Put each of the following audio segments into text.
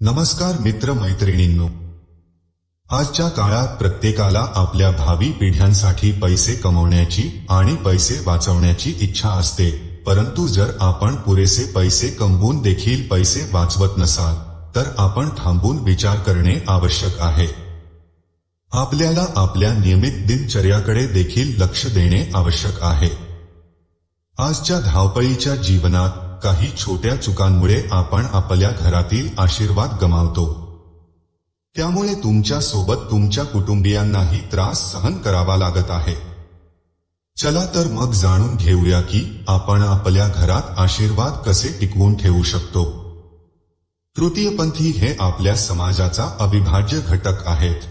नमस्कार मित्र मैत्रिणींनो. आजच्या काळात प्रत्येकाला आपल्या भावी पिढ्यांसाठी पैसे कमवण्याची आणि पैसे वाचवण्याची इच्छा असते परंतु जर आपण पुरेसे पैसे कमवून देखील पैसे वाचवत नसाल तर आपण थांबून विचार करणे आवश्यक आहे. आपल्याला आपल्या नियमित दिनचर्याकडे देखील लक्ष देणे आवश्यक आहे. आजच्या धावपळीच्या जीवनात काही छोट्या चुकांमुळे आपण आपल्या घरातील आशीर्वाद गमावतो. त्यामुळे तुमच्यासोबत तुमच्या कुटुंबियांनाही त्रास सहन करावा लागत आहे. चला तर मग जाणून घेऊया की आपण आपल्या घरात आशीर्वाद कसे टिकवून ठेवू शकतो. तृतीयपंथी हे आपल्या समाजाचा अविभाज्य घटक आहेत.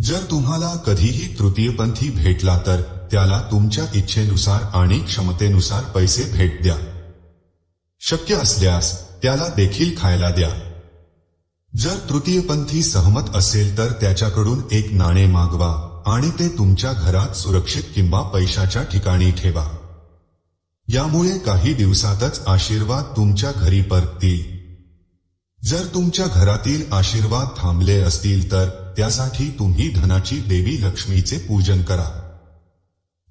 जर तुम्हाला कधीही तृतीयपंथी भेटला तर त्याला तुमच्या इच्छेनुसार आणि क्षमतेनुसार पैसे भेट द्या. शक्य असल्यास त्याला देखील खायला द्या. जर तृतीयपंथी सहमत असेल तर त्याच्याकडून एक नाणे मागवा आणि ते तुमच्या घरात सुरक्षित किंवा पैशाच्या ठिकाणी ठेवा. यामुळे काही दिवसातच आशीर्वाद तुमच्या घरी परततील. जर तुमच्या घरातील आशीर्वाद थांबले असतील तर त्यासाठी तुम्ही धनाची देवी लक्ष्मीचे पूजन करा.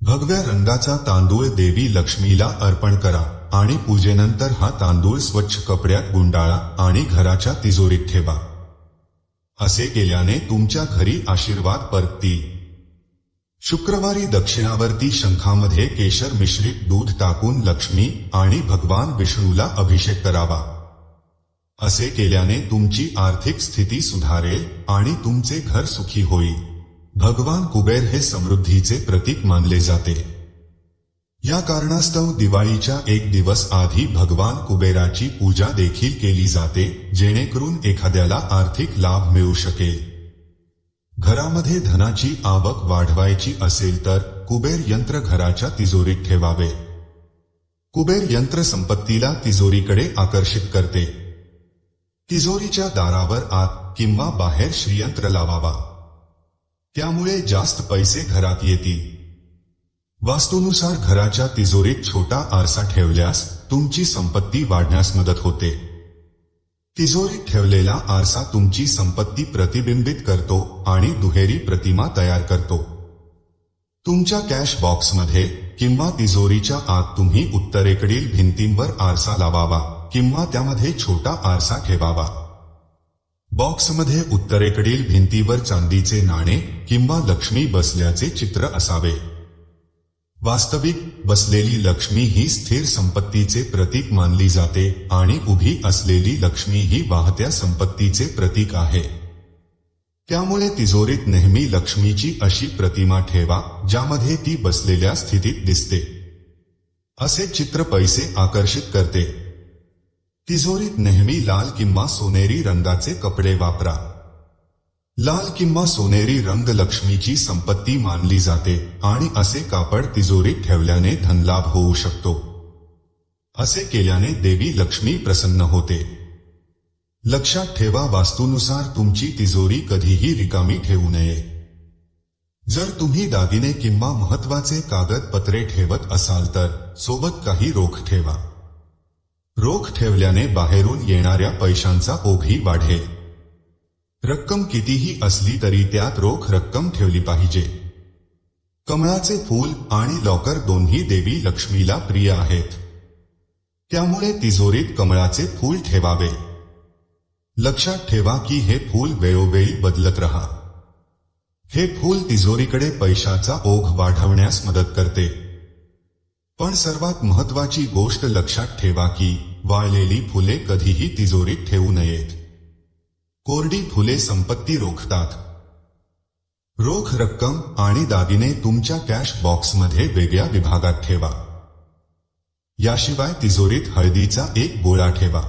भगव्या रंगाचा तांदूळ देवी लक्ष्मीला अर्पण करा. आणि पूजेनंतर हा तांदूळ स्वच्छ कपड्यात गुंडाळा आणि घराच्या तिजोरीत ठेवा. असे केल्याने तुमच्या घरी आशीर्वाद परततील. शुक्रवारी दक्षिणावर्ती शंखामध्ये केशर मिश्रित दूध टाकून लक्ष्मी आणि भगवान विष्णूला अभिषेक करावा. असे केल्याने तुमची आर्थिक स्थिती सुधारेल आणि तुमचे घर सुखी होईल. भगवान कुबेर हे समृद्धीचे प्रतीक मानले जाते. या कारणास्तव दिवाळीच्या एक दिवस आधी भगवान कुबेराची पूजा देखील केली जाते, जेणेकरून एखाद्याला आर्थिक लाभ मिळू शकेल. घरामध्ये धनाची आवक वाढवायची असेल तर कुबेर यंत्र घराच्या तिजोरीत ठेवावे. कुबेर यंत्र संपत्तीला तिजोरीकडे आकर्षित करते. तिजोरीच्या दारावर आत किंवा बाहेर श्रीयंत्र लावावा. त्यामुळे जास्त पैसे घरात येतील. वास्तूनुसार घराच्या तिजोरीत छोटा आरसा ठेवल्यास तुमची संपत्ती वाढण्यास मदत होते. तिजोरीत ठेवलेला आरसा तुमची संपत्ती प्रतिबिंबित करतो आणि दुहेरी प्रतिमा तयार करतो. तुमच्या कॅश बॉक्समध्ये किंवा तिजोरीच्या आत तुम्ही उत्तरेकडील भिंतींवर आरसा लावावा किंवा त्यामध्ये छोटा आरसा ठेवावा. बॉक्समध्ये उत्तरेकडील भिंतीवर चांदीचे नाणे किंवा लक्ष्मी बसल्याचे चित्र असावे. वास्तविक बसलेली लक्ष्मी ही स्थिर संपत्तीचे प्रतीक मानली जाते आणि उभी असलेली लक्ष्मी ही वाहत्या संपत्तीचे प्रतीक आहे. त्यामुळे तिजोरीत नेहमी लक्ष्मीची अशी प्रतिमा ठेवा, ज्यामध्ये ती बसलेल्या स्थितीत दिसते. असे चित्र पैसे आकर्षित करते. तिजोरीत नेहमी लाल किंवा सोनेरी रंगाचे कपडे वापरा. लाल किंवा सोनेरी रंग लक्ष्मीची संपत्ती मानली जाते। आणि असे कापड तिजोरीत ठेवल्याने धनलाभ होऊ शकतो। असे केल्याने देवी लक्ष्मी प्रसन्न होते। लक्षात ठेवा वास्तूनुसार तुमची तिजोरी कधीही रिकामी ठेवू नये। जर तुम्ही दागिने किंवा महत्वाचे कागदपत्रे ठेवत असाल तर सोबत काही रोख ठेवा। रोख ठेवल्याने बाहेरून येणाऱ्या पैशांचा ओघही वाढेल। रक्कम कितीही असली तरी त्यात रोख रक्कम ठेवली पाहिजे. कमळाचे फूल आणि लॉकर दोन्ही देवी लक्ष्मीला प्रिय आहेत. त्यामुळे तिजोरीत कमळाचे फूल ठेवावे. लक्षात ठेवा की हे फूल वेळोवेळी बदलत रहा. हे फूल तिजोरीकडे पैशाचा ओघ वाढवण्यास मदत करते. पण सर्वात महत्वाची गोष्ट लक्षात ठेवा की वाळलेली फुले कधीही तिजोरीत ठेवू नयेत. कोरडी फुले संपत्ती रोखतात. रोख रक्कम आणि दागिने तुमच्या कॅश बॉक्समध्ये वेगळ्या विभागात ठेवा. याशिवाय तिजोरीत हळदीचा एक गोळा ठेवा.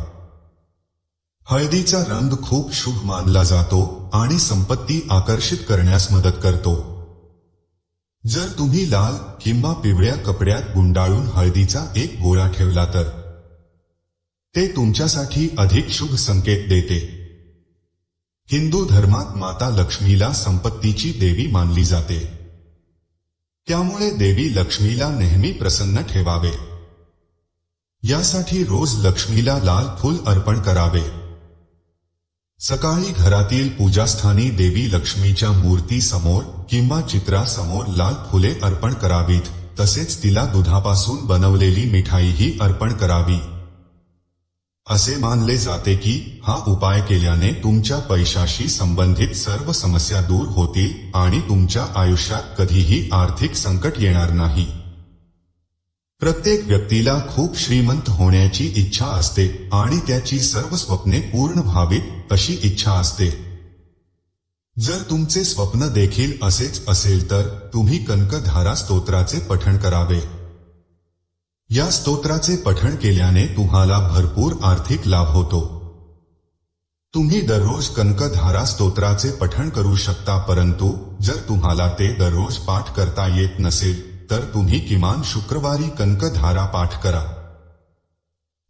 हळदीचा रंग खूप शुभ मानला जातो आणि संपत्ती आकर्षित करण्यास मदत करतो. जर तुम्ही लाल किंवा पिवळ्या कपड्यात गुंडाळून हळदीचा एक गोळा ठेवला तर ते तुमच्यासाठी अधिक शुभ संकेत देते. हिंदू धर्मात माता लक्ष्मीला संपत्तीची देवी मानली जाते. त्यामुळे देवी लक्ष्मीला नेहमी प्रसन्न ठेवावे. यासाठी रोज लक्ष्मीला लाल फूल अर्पण करावे. सकाळी घरातील पूजास्थानी देवी लक्ष्मीच्या मूर्ती समोर किंवा चित्रासमोर लाल फुले अर्पण करावीत. तसेच तिला दुधापासून बनवलेली मिठाईही अर्पण करावी. असे मानले जाते की हा उपाय केल्याने तुमच्या पैशाशी संबंधित सर्व समस्या दूर होतील आणि तुमच्या आयुष्यात कधीही आर्थिक संकट येणार नाही. प्रत्येक व्यक्तीला खूप श्रीमंत होण्याची इच्छा असते आणि त्याची सर्व स्वप्ने पूर्ण व्हावीत अशी इच्छा असते. जर तुमचे स्वप्न देखील असेच असेल तर तुम्ही कनकधारा स्तोत्राचे पठण करावे. या स्तोत्राचे पठण केल्याने तुम्हाला भरपूर आर्थिक लाभ होतो. तुम्ही दररोज कनकधारा स्तोत्राचे पठण करू शकता परंतु जर तुम्हाला ते दररोज पाठ करता येत नसेल तर तुम्ही किमान शुक्रवारी कनकधारा पाठ करा.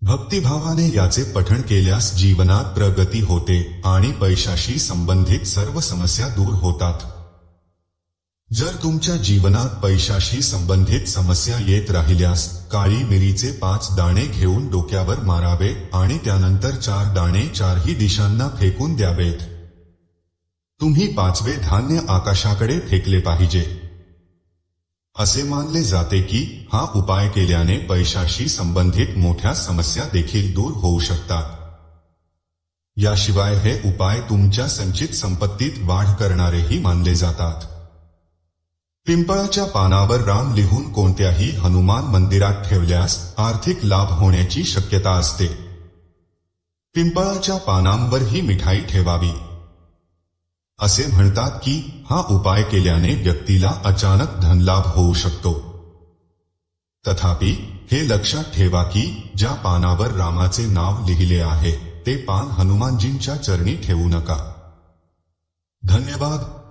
भक्तिभावाने याचे पठण केल्यास जीवनात प्रगती होते आणि पैशाशी संबंधित सर्व समस्या दूर होतात. जर तुमच्या जीवनात पैशाशी संबंधित समस्या येत राहिल्यास काळी मिरीचे पाच दाणे घेऊन डोक्यावर मारावे आणि त्यानंतर चार दाणे चारही दिशांना फेकून द्यावेत. तुम्ही पाचवे धान्य आकाशाकडे फेकले पाहिजे. असे मानले जाते की हा उपाय केल्याने पैशाशी संबंधित मोठ्या समस्या देखील दूर होऊ शकतात. याशिवाय हे उपाय तुमच्या संचित संपत्तीत वाढ करणारेही मानले जातात. पिंपळाच्या पानावर राम लिहून कोणत्याही हनुमान मंदिरात ठेवल्यास आर्थिक लाभ होण्याची शक्यता असते. पिंपळाच्या पानांवर ही मिठाई ठेवावी. असे म्हणतात की हा उपाय केल्याने व्यक्तीला अचानक धनलाभ होऊ शकतो. तथापि हे लक्षात ठेवा की ज्या पानावर रामाचे नाव लिहिले आहे ते पान हनुमानजींच्या चरणी ठेवू नका. धन्यवाद.